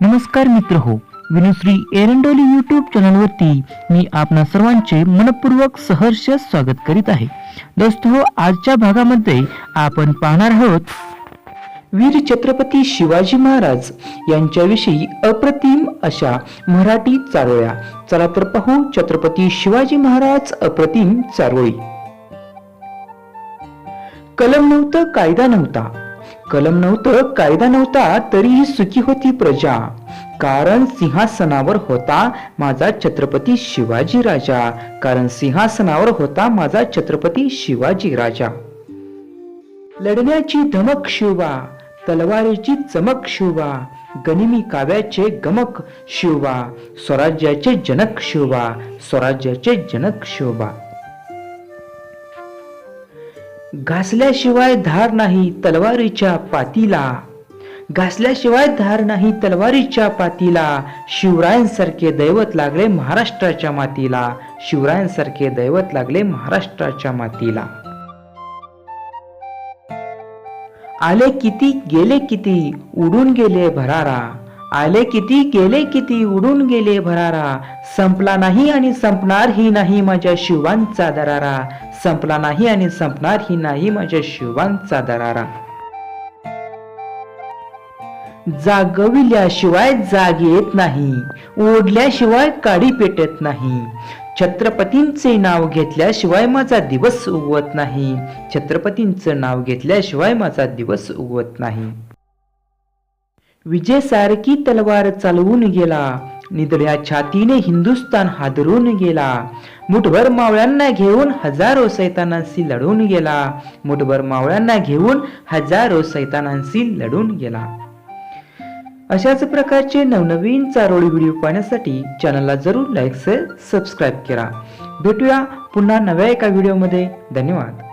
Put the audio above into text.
नमस्कार मित्र हो विनुश्री एरंडोली यूट्यूब चॅनलवरती मी आपणा सर्वांचे मनपूर्वक सहर्ष स्वागत करीत आहे. दोस्तो हो आजच्या भागामध्ये आपण पाहणार आहोत वीर छत्रपती शिवाजी महाराज यांच्याविषयी अप्रतिम अशा मराठी चारोळ्या. चला तर पाहू छत्रपती शिवाजी महाराज अप्रतिम चारोळी. कलम नव्हतं कायदा नव्हता. कलम नव्हतं कायदा नव्हता तरीही सुखी होती प्रजा. कारण सिंहासनावर होता माझा छत्रपती शिवाजी राजा. कारण सिंहासनावर होता माझा छत्रपती शिवाजी राजा. लढण्याची धमक शिवा तलवारीची चमक शिवा गनिमी काव्याचे गमक शिवा स्वराज्याचे जनक शिवा स्वराज्याचे जनक शिवा घासल्याशिवाय धार नाही तलवारीच्या पातीला. घासल्याशिवाय धार नाही तलवारीच्या पातीला. शिवरायांसारखे दैवत लागले महाराष्ट्राच्या मातीला. शिवरायांसारखे दैवत लागले महाराष्ट्राच्या मातीला. आले किती गेले किती उडून गेले भरारा. आले किती गेले किती उडून गेले भरारा. संपला नाही आणि संपणार ही नाही माझ्या शिवांचा दरारा. संपला नाही आणि संपणार ही नाही माझ्या शिवांचा दरारा. जागविल्याशिवाय जाग येत नाही. ओढल्याशिवाय काडी पेटत नाही. छत्रपतींचे नाव घेतल्याशिवाय माझा दिवस उगवत नाही. छत्रपतींचं नाव घेतल्याशिवाय माझा दिवस उगवत नाही. विजय सारखी तलवार चालवून गेला निदळ्या छातीने हिंदुस्तान हादरून गेला मुठभर मावळ्यांना घेऊन हजारो सैतानांशी लढून गेला मुठभर मावळ्यांना घेऊन हजारो सैतानांशी लढून गेला अशाच प्रकारचे नवनवीन चारोळी व्हिडिओ पाहण्यासाठी चॅनलला जरूर लाईक सबस्क्राईब करा भेटूया पुन्हा नव्या एका व्हिडिओमध्ये धन्यवाद